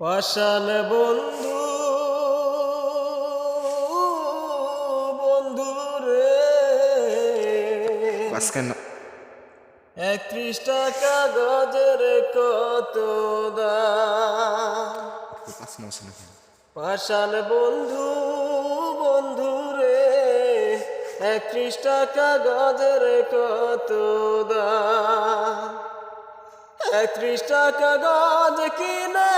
পাষাণ বন্ধু বন্ধু রে। মাঝখানে। একত্রিশ টাকা গজের কত দাম? পাঁচ নম্বর শোনা পাষাণ বন্ধু বন্ধু রে। একত্রিশ টাকা গজের কত দাম? একত্রিশ টাকা গজ কিনে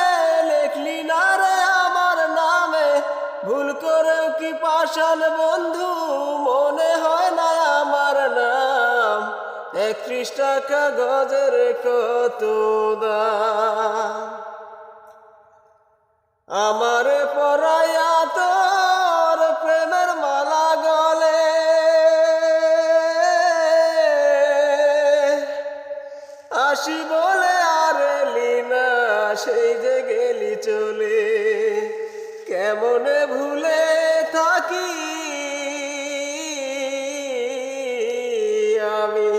লেখলি না রে আমার নামে। ভুল করেও কি পাশাল বন্ধু মনে হয় না আমার নাম? একত্রিশ টাকা গজের কত দাম? আসি বলে আর এলি না, সেই যে গেলি চলে। কেমনে ভুলে থাকি? আমি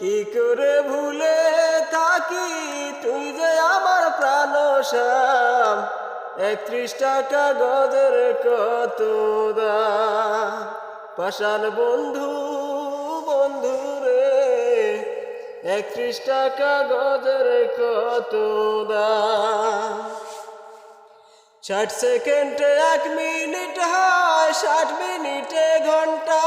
কি করে ভুলে থাকি? তুই যে আমার প্রাণ শ্যাম, একত্রিশ টাকা গজের কত দা? বন্ধু বন্ধু একত্রিশ টাকা গজের কত দাম? ষাট সেকেন্ডে এক মিনিট হয়, ষাট মিনিটে ঘণ্টা।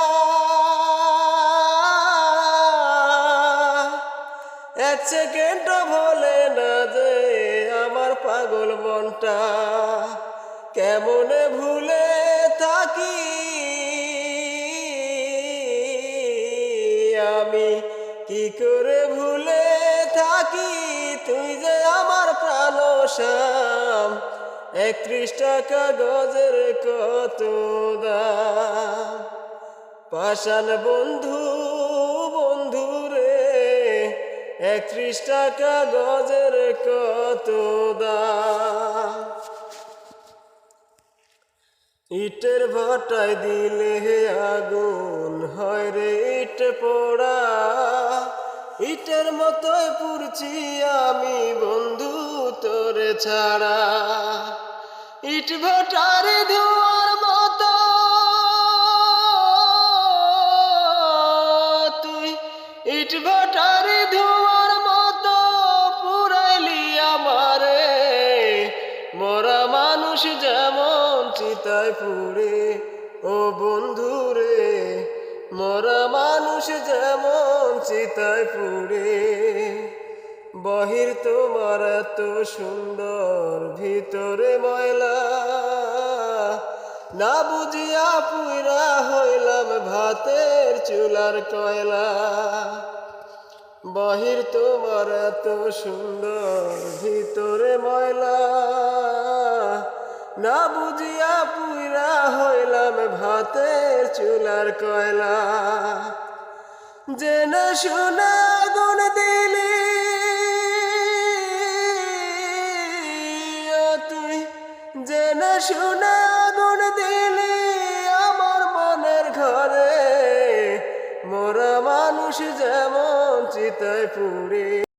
এক সেকেন্ড ভোলে না যে আমার পাগল মনটা। কেমনে ভুলে থাকি? আমি কি করে ভুলে থাকি? তুই যে আমার প্রাণ শ্যাম। একত্রিশ টাকা গজের কত দাম? পাষাণ বন্ধু বন্ধু রে, একত্রিশ টাকা গজের কত দাম? ইটের ভাটায় দিলে হে আগুন, হয় রে ইট পোড়া। ইটের মতোই পুরছি আমি, বন্ধু তোরে ছাড়া। ইট ভাটার ধোয়ার মতো, তুই ইট ভাটার ধোয়ার মতো পুরাইলি আমারে। মরা মানুষ যেমন চিতায় পুড়ে ও বন্ধু রে, মরা মানুষ যেমন চিতায় পুড়ে বহির তোমার এত সুন্দর, ভিতরে ময়লা, না বুঝিয়া পুইরা হইলাম ভাতের চুলার কয়লা। বাহির তোমার এত সুন্দর, ভিতরে ময়লা না বুঝিয়া পুইরা হইলাম ভাতের চুলার কয়লা। জেনে শুনে আগুন দিলি। তুই, জেনে শুনে আগুন দিলি। আমার মনের ঘরে মোরা মানুষ যেমন চিতায় পুড়ে।